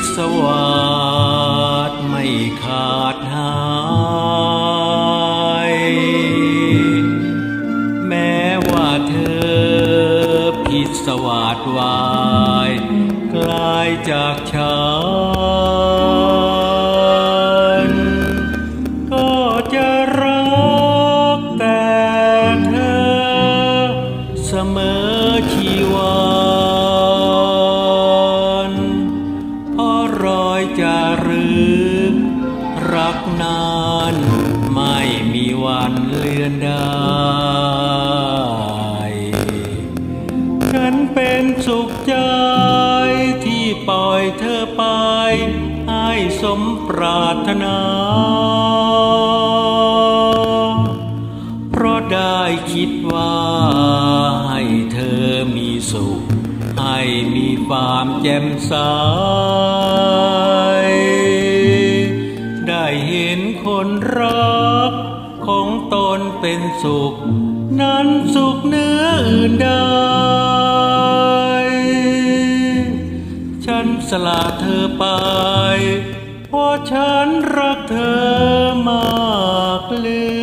ด้วยพิศวาสไม่ขาดหาย แม้ว่าเธอพิศวาสวายกลายจากฉันก็จะรักแต่เธอเสมอชีวัน อยจารึกรักนานไม่มีวันเลือนได้ ฉันเป็นสุขใจที่ปล่อยเธอไป ให้สมปรารถนา เพราะได้คิดว่าให้เธอมีสุข ให้มีความแจ่มใส ได้เห็นคนรัก ของตนเป็นสุข นั้นสุขเหนื้ออื่นใด ฉันสละเธอไป เพราะฉันรักเธอมากเลือ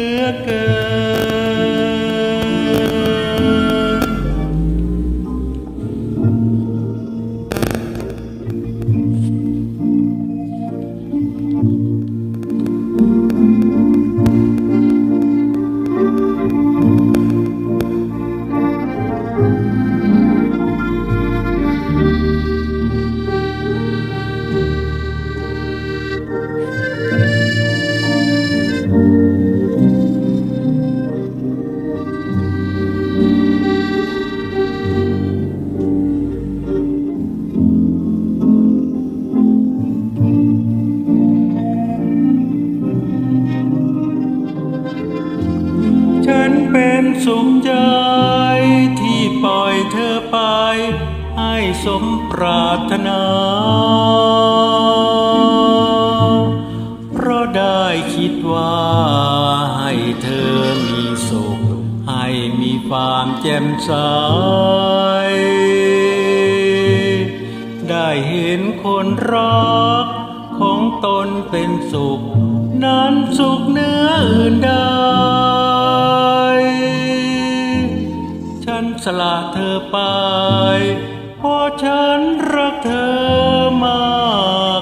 สุขใจที่ปล่อยเธอไป ให้สมปรารถนา เพราะได้คิดว่า ให้เธอมีสุข ให้มีความแจ่มใสได้เห็นคนรัก ของตนเป็นสุข นั้นสุขเหนื้ออื่นใด ละเธอไป เพราะฉันรักเธอมาก